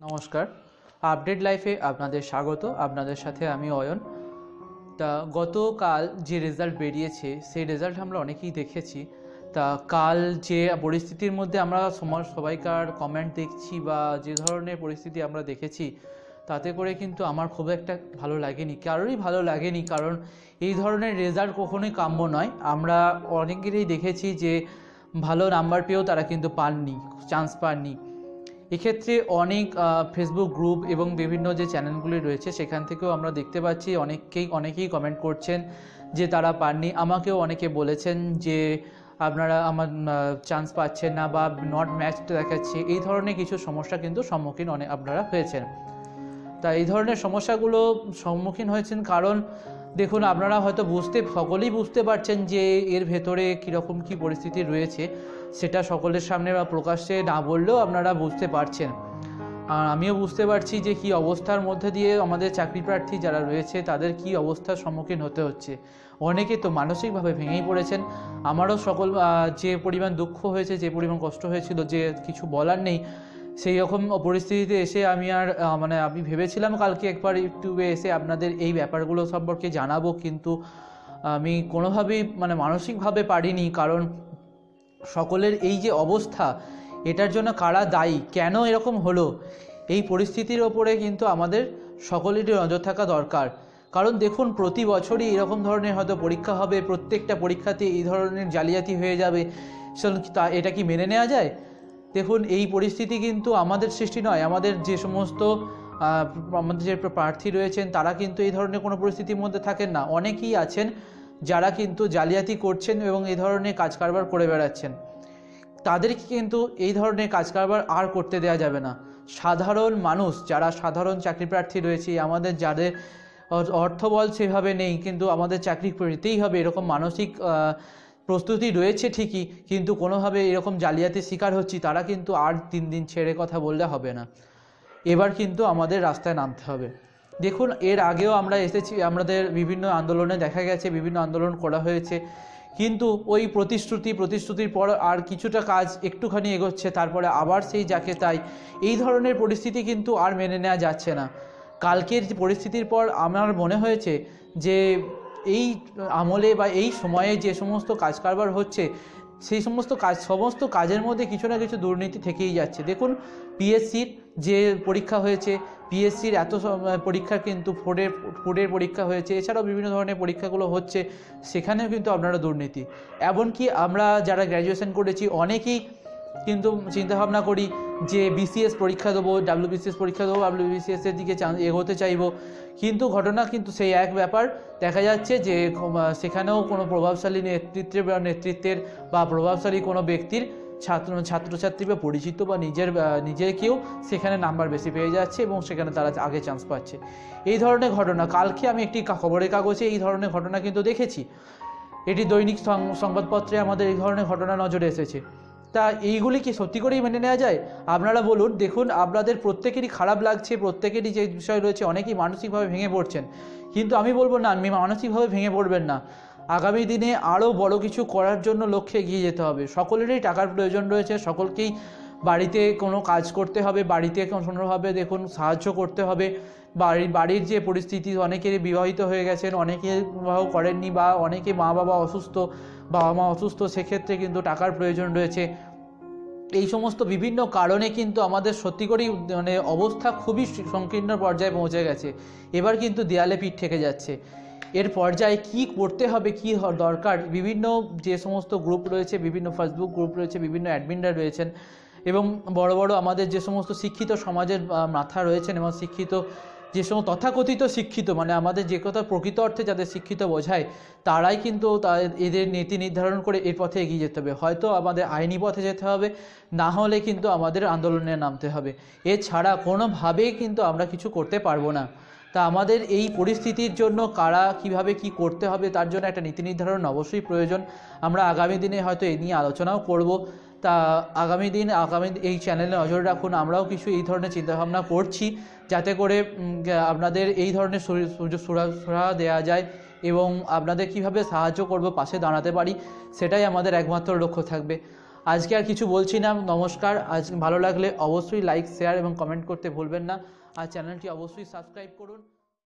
নমস্কার। আপডেট লাইফে আপনাদের স্বাগত। আপনাদের সাথে আমি অয়ন। তা গতকাল যে রেজাল্ট বেরিয়েছে, সেই রেজাল্ট আমরা অনেকেই দেখেছি। তা কাল যে পরিস্থিতির মধ্যে আমরা সমাজ, সবাইকার কমেন্ট দেখছি বা যে ধরনের পরিস্থিতি আমরা দেখেছি, তাতে করে কিন্তু আমার খুব একটা ভালো লাগেনি। কারোরই ভালো লাগেনি, কারণ এই ধরনের রেজাল্ট কখনোই কাম্য নয়। আমরা অনেকেরই দেখেছি যে ভালো নাম্বার পেয়েও তারা কিন্তু পাননি চান্স পাননি। এক্ষেত্রে অনেক ফেসবুক গ্রুপ এবং বিভিন্ন যে চ্যানেলগুলি রয়েছে, সেখান থেকেও আমরা দেখতে পাচ্ছি অনেককেই, অনেকেই কমেন্ট করছেন যে তারা পাননি। আমাকেও অনেকে বলেছেন যে আপনারা আমার চান্স পাচ্ছেন না বা নট ম্যাচ দেখাচ্ছে। এই ধরনের কিছু সমস্যা কিন্তু সম্মুখীন অনেক আপনারা হয়েছেন। তা এই ধরনের সমস্যাগুলো সম্মুখীন হয়েছেন কারণ দেখুন, আপনারা হয়তো বুঝতে, সকলেই বুঝতে পারছেন যে এর ভেতরে কীরকম কী পরিস্থিতি রয়েছে। সেটা সকলের সামনে বা প্রকাশ্যে না বললেও আপনারা বুঝতে পারছেন। আর আমিও বুঝতে পারছি যে কী অবস্থার মধ্যে দিয়ে আমাদের চাকরি প্রার্থী যারা রয়েছে, তাদের কী অবস্থার সম্মুখীন হতে হচ্ছে। অনেকে তো মানসিকভাবে ভেঙেই পড়েছেন। আমারও সকল যে পরিমাণ দুঃখ হয়েছে, যে পরিমাণ কষ্ট হয়েছিল, যে কিছু বলার নেই সেই রকম পরিস্থিতিতে এসে আমি আর মানে আমি ভেবেছিলাম কালকে একবার ইউটিউবে এসে আপনাদের এই ব্যাপারগুলো সম্পর্কে জানাব, কিন্তু, আমি কোনোভাবেই মানে মানসিকভাবে পারিনি, কারণ সকলের এই যে অবস্থা, এটার জন্য কারা দায়ী, কেন এরকম হলো, এই পরিস্থিতির ওপরে কিন্তু আমাদের সকলেরই নজর থাকা দরকার। কারণ দেখুন, প্রতি বছরই এরকম ধরনের হয়তো পরীক্ষা হবে, প্রত্যেকটা পরীক্ষাতে এই ধরনের জালিয়াতি হয়ে যাবে। তা এটা কি মেনে নেওয়া যায়? দেখুন, এই পরিস্থিতি কিন্তু আমাদের সৃষ্টি নয়। আমাদের যে সমস্ত আমাদের যে প্রার্থী রয়েছেন, তারা কিন্তু এই ধরনের কোনো পরিস্থিতির মধ্যে থাকেন না। অনেকেই আছেন যারা কিন্তু জালিয়াতি করছেন এবং এই ধরনের কাজ কারবার করে বেড়াচ্ছেন। তাদেরকে কিন্তু এই ধরনের কাজ কারবার আর করতে দেওয়া যাবে না। সাধারণ মানুষ, যারা সাধারণ চাকরি প্রার্থী রয়েছে, আমাদের যাদের অর্থবল সেভাবে নেই, কিন্তু আমাদের চাকরি পেতেই হবে। এরকম মানসিক প্রস্তুতি রয়েছে ঠিকই, কিন্তু কোনোভাবে এরকম জালিয়াতির শিকার হচ্ছি, তারা কিন্তু আর তিন দিন ছেড়ে কথা বললে হবে না। এবার কিন্তু আমাদের রাস্তায় নামতে হবে। দেখুন, এর আগেও আমরা এসেছি, আমাদের বিভিন্ন আন্দোলনে দেখা গেছে, বিভিন্ন আন্দোলন করা হয়েছে। কিন্তু ওই প্রতিশ্রুতি, প্রতিশ্রুতির পর আর কিছুটা কাজ একটুখানি এগোচ্ছে, তারপরে আবার সেই যাকে তাই। এই ধরনের পরিস্থিতি কিন্তু আর মেনে নেওয়া যাচ্ছে না। কালকের পরিস্থিতির পর আমার মনে হয়েছে যে এই আমলে বা এই সময়ে যে সমস্ত কাজ কারবার হচ্ছে, সেই সমস্ত কাজ, সমস্ত কাজের মধ্যে কিছু না কিছু দুর্নীতি থেকেই যাচ্ছে। দেখুন পিএসসির যে পরীক্ষা হয়েছে পিএসসির এত পরীক্ষা কিন্তু ফোর্ডের ফোর্ডের পরীক্ষা হয়েছে, এছাড়াও বিভিন্ন ধরনের পরীক্ষাগুলো হচ্ছে, সেখানেও কিন্তু আপনারা দুর্নীতি। এমনকি আমরা যারা গ্র্যাজুয়েশন করেছি, অনেকেই কিন্তু চিন্তাভাবনা করি যে বিসিএস পরীক্ষা দেবো ডাব্লিউবিসিএস পরীক্ষা দেবো ডাব্লিউবিসিএস এর দিকে এগোতে চাইব। কিন্তু ঘটনা কিন্তু সেই এক ব্যাপার। দেখা যাচ্ছে যে সেখানেও কোনো প্রভাবশালী নেতৃত্বের বা নেতৃত্বের বা প্রভাবশালী কোনো ব্যক্তির ছাত্র ছাত্রছাত্রী বা পরিচিত বা নিজের নিজেকেও সেখানে নাম্বার বেশি পেয়ে যাচ্ছে এবং সেখানে তারা আগে চান্স পাচ্ছে। এই ধরনের ঘটনা, কালকে আমি একটি খবরের কাগজে এই ধরনের ঘটনা কিন্তু দেখেছি। এটি দৈনিক সংবাদপত্রে আমাদের এই ধরনের ঘটনা নজরে এসেছে। তা এইগুলি কি সত্যি করেই মেনে নেওয়া যায়? আপনারা বলুন, দেখুন, আপনাদের প্রত্যেকেরই খারাপ লাগছে, প্রত্যেকেরই যে বিষয় রয়েছে, অনেকেই মানসিকভাবে ভেঙে পড়ছেন। কিন্তু আমি বলব না আপনি মানসিকভাবে ভেঙে পড়বেন না। আগামী দিনে আরও বড় কিছু করার জন্য লক্ষ্যে এগিয়ে যেতে হবে। সকলেরই টাকার প্রয়োজন রয়েছে, সকলকেই বাড়িতে কোনো কাজ করতে হবে, বাড়িতে কোনোভাবে দেখুন সাহায্য করতে হবে। বাড়ির বাড়ির যে পরিস্থিতি অনেকেরই বিবাহিত হয়ে গেছেন, অনেকে বিবাহ করেননি বা অনেকে মা বাবা অসুস্থ বাবা মা অসুস্থ, সেক্ষেত্রে কিন্তু টাকার প্রয়োজন রয়েছে। এই সমস্ত বিভিন্ন কারণে কিন্তু আমাদের সত্যি করেই মানে অবস্থা খুবই সংকীর্ণ পর্যায়ে পৌঁছে গেছে। এবার কিন্তু দেয়ালে পিঠ ঠেকে যাচ্ছে। এর পর্যায়ে কি করতে হবে, কি দরকার? বিভিন্ন যে সমস্ত গ্রুপ রয়েছে, বিভিন্ন ফেসবুক গ্রুপ রয়েছে, বিভিন্ন অ্যাডমিনরা রয়েছেন এবং বড় বড় আমাদের যে সমস্ত শিক্ষিত সমাজের মাথা রয়েছেন এবং শিক্ষিত যে সমস্ত তথাকথিত শিক্ষিত মানে আমাদের যে কথা প্রকৃত অর্থে যাদের শিক্ষিত বোঝায়, তারাই কিন্তু এদের নীতি নির্ধারণ করে এর পথে এগিয়ে যেতে হবে। হয়তো আমাদের আইনি পথে যেতে হবে, না হলে কিন্তু আমাদের আন্দোলনে নামতে হবে। এছাড়া কোনোভাবেই কিন্তু আমরা কিছু করতে পারব না। তা আমাদের এই পরিস্থিতির জন্য কারা কীভাবে কি করতে হবে, তার জন্য একটা নীতি নির্ধারণ অবশ্যই প্রয়োজন। আমরা আগামী দিনে হয়তো এ নিয়ে আলোচনাও করব। তা আগামী দিন, আগামী এই চ্যানেলে নজর রাখুন। আমরাও কিছু এই ধরনের চিন্তাভাবনা করছি, যাতে করে আপনাদের এই ধরনের সুরা দেওয়া যায় এবং আপনাদের কীভাবে সাহায্য করব পাশে দাঁড়াতে পারি, সেটাই আমাদের একমাত্র লক্ষ্য থাকবে। আজকে আর কিছু বলছি না, নমস্কার। আজ ভালো লাগলে অবশ্যই লাইক শেয়ার এবং কমেন্ট করতে ভুলবেন না। আর চ্যানেলটি অবশ্যই সাবস্ক্রাইব করুন।